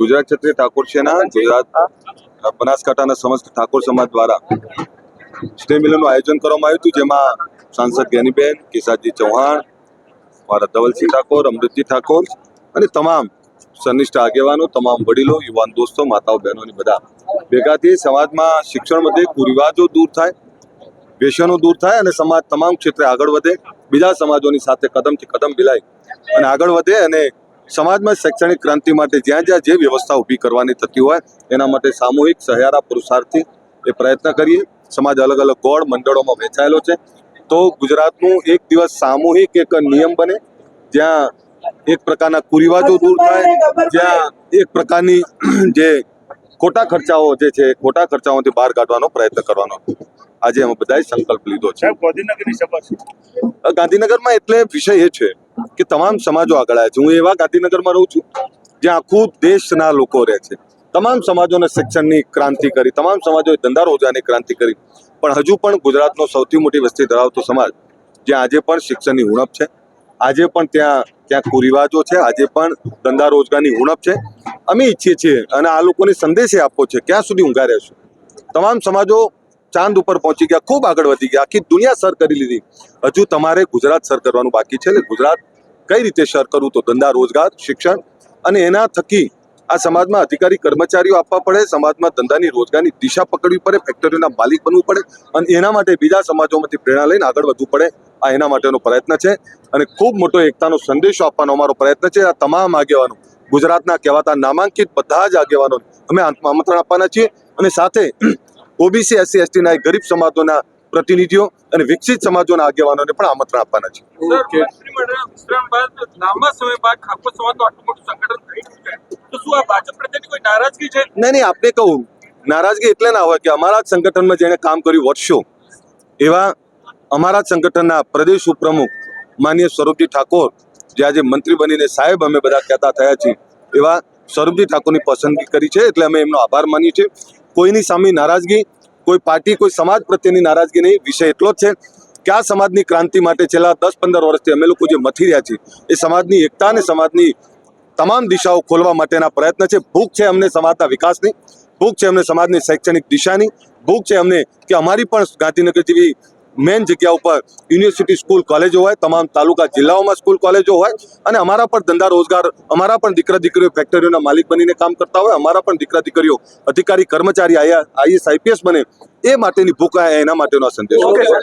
ગુજરાત ક્ષત્રિય ઠાકોર સેના ગુજરાત બનાસકાંઠાના સમસ્ત ઠાકોર સમાજ દ્વારા સ્નેહ મિલનનું આયોજન કરવામાં આવ્યું હતું જેમાં સાંસદ જ્ઞાનીબેન કેસાજી ચૌહાણ મારા ધવલસિંહ ઠાકોર અમૃતજી ઠાકોર અને તમામ સનિષ્ઠ આગેવાનો તમામ વડીલો યુવાન દોસ્તો માતાઓ બહેનોની બધા ભેગાથી સમાજમાં શિક્ષણ વધે કુરિવાજો દૂર થાય વ્યસનો દૂર થાય અને સમાજ તમામ ક્ષેત્રે આગળ વધે બીજા સમાજોની સાથે કદમથી કદમ મિલાય અને આગળ વધે અને સમાજમાં શૈક્ષણિક ક્રાંતિ માટે જ્યાં જ્યાં જે વ્યવસ્થા ઊભી કરવાની થતી હોય એના માટે સામૂહિક સહિયારા પુરુષાર્થી એ પ્રયત્ન કરીએ. સમાજ અલગ અલગ ગોળ મંડળોમાં વહેંચાયેલો છે. તો ગુજરાતનું એક દિવસ સામૂહિક એક નિયમ બને જ્યાં એક પ્રકારના કુરિવાજો દૂર થાય જ્યાં એક પ્રકારની જે ખોટા ખર્ચાઓ જે છે ખોટા ખર્ચાઓથી બહાર કાઢવાનો પ્રયત્ન કરવાનો. આજે અમે બધાએ સંકલ્પ લીધો છે. ગાંધીનગરમાં એટલે વિષય એ છે કે તમામ સમાજો આગળ આવ્યા છે. હું એવા ગાંધીનગરમાં રહું છું, જ્યાં આખું દેશના લોકો રહે છે. તમામ સમાજોને શિક્ષણની ક્રાંતિ કરી, તમામ સમાજોએ ધંધા રોજગારની ક્રાંતિ કરી. પણ હજુ પણ ગુજરાતનો સૌથી મોટી વસ્તી ધરાવતો સમાજ, જ્યાં આજે પણ શિક્ષણની ઉણપ છે, આજે પણ ત્યાં ક્યાંક કુરિવાજો છે, આજે પણ ધંધા રોજગારની ઉણપ છે. અમે ઈચ્છીએ છીએ અને આ લોકોને સંદેશ આપવો છે, ક્યાં સુધી ઊંઘા રહેશું? તમામ સમાજો ચાંદ ઉપર પહોંચી ગયા, ખૂબ આગળ વધી ગયા, આખી દુનિયા સર કરી લીધી. હજુ તમારે ગુજરાત સર કરવાનું બાકી છે ને ગુજરાત કઈ રીતે શેર કરવું તો ધંધા, રોજગાર, શિક્ષણ અને એના થકી આ સમાજમાં અધિકારી, કર્મચારીઓ આપવા પડે, સમાજમાં ધંધાની રોજગારની દિશા પકડવી પડે ફેક્ટરીઓના માલિક બનવું પડે અને એના માટે બીજા સમાજોમાંથી પ્રેરણા લઈને આગળ વધવું પડે. આ એના માટેનો પ્રયત્ન છે અને ખૂબ મોટો એકતાનો સંદેશો આપવાનો અમારો પ્રયત્ન છે. આ તમામ આગેવાનો, ગુજરાતના કહેવાતા નામાંકિત બધા જ આગેવાનો અમે આમંત્રણ આપવાના છીએ અને સાથે ઓબીસી, એસસી, એસટીના ગરીબ સમાજોના પ્રતિનિધિઓ અને વિકસિત સમાજોના આગેવાનોને પણ આમંત્રણ આપવાના છે. નહીં નહીં આપને કહું નારાજગી એટલે ના હોય કે અમારા જ સંગઠનમાં જેણે કામ કર્યું વર્ષો એવા અમારા જ સંગઠનના પ્રદેશ ઉપપ્રમુખ માનીય સ્વરૂપજી ઠાકોર જે આજે મંત્રી બનીને સાહેબ અમે બધા કહેતા થયા છીએ એવા સ્વરૂપજી ઠાકોરની પસંદગી કરી છે એટલે અમે એમનો આભાર માનીએ છીએ. કોઈની સામે નારાજગી કોઈ પાર્ટી, કોઈ સમાજ પ્રત્યેની નારાજગી નહીં. વિષય એટલો જ છે કે આ સમાજની ક્રાંતિ માટે છેલ્લા દસ, પંદર વર્ષથી અમે લોકો જે મથી રહ્યા છીએ, એ સમાજની એકતા અને સમાજની તમામ દિશાઓ ખોલવા માટેના પ્રયત્ન છે. ભૂખ છે અમને સમાજના વિકાસની, ભૂખ છે અમને સમાજની શૈક્ષણિક દિશાની, ભૂખ છે અમને કે અમારી પણ ગાંધીનગર જેવી મેન જગ્યા ઉપર યુનિવર્સિટી સ્કૂલ કોલેજો હોય, તમામ તાલુકા જિલ્લાઓમાં સ્કૂલ કોલેજો હોય અને અમારા પણ ધંધા રોજગાર, અમારા પણ દીકરા દીકરીઓ ફેક્ટરીઓના માલિક બનીને કામ કરતા હોય, અમારા પણ દીકરા દીકરીઓ અધિકારી કર્મચારી આઈએસ આઈપીએસ બને એ માટેની ભૂખ એના માટેનો સંદેશ.